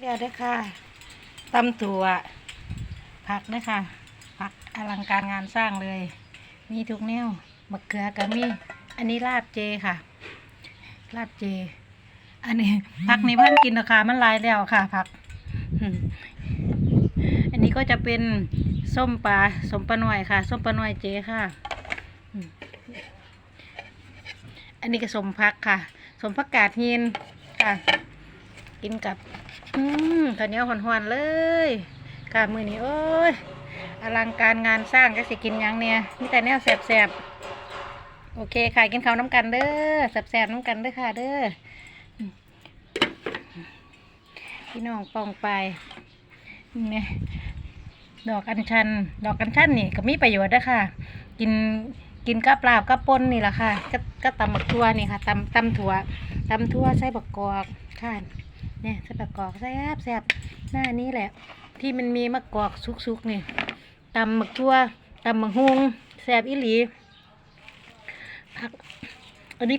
เดี๋ยวเด้อค่ะตำถั่ว ผักเด้อค่ะ ผักอลังการงานสร้างเลย มีทุกแนวมะเขือก็มีอันนี้ลาบเจค่ะ ลาบเจ อันนี้ผักนี้เพิ่นกินราคามันลายแล้วค่ะ ผัก อันนี้ก็จะเป็นส้มปลาส้มปลาหน่อยค่ะ ส้มปลาหน่อยเจค่ะ อันนี้ก็สมพักค่ะ สมผักกาดหินค่ะ กินกับอืมข้าวเหนียวหอนๆเลยค่ะมือนี้โอ้ยอลังการงานสร้างก็สิกินยังเนี่ยมีแต่แนวแสบๆโอเคค่ะกินข้าวน้ำกันเด้อแสบๆน้ำกันเด้อค่ะเด้อพี่น้องปองไปนี่ดอกอัญชัน ดอกอัญชันนี่ก็มีประโยชน์เด้ค่ะ กินกินกับลาบกับปนนี่แหละค่ะก็ก็ตำบักทั่วนี่ค่ะตำตำถั่วตำทั่วใส่บักกอกค่ะ เนี่ยใส่บักกอกแซ่บแซ่บหน้านี้แหละ ที่มันมีมะกอกสุกๆนี่ตำหมึกทั่วตำหมึกฮุงแซ่บอีหลีผักอันนี้ผัก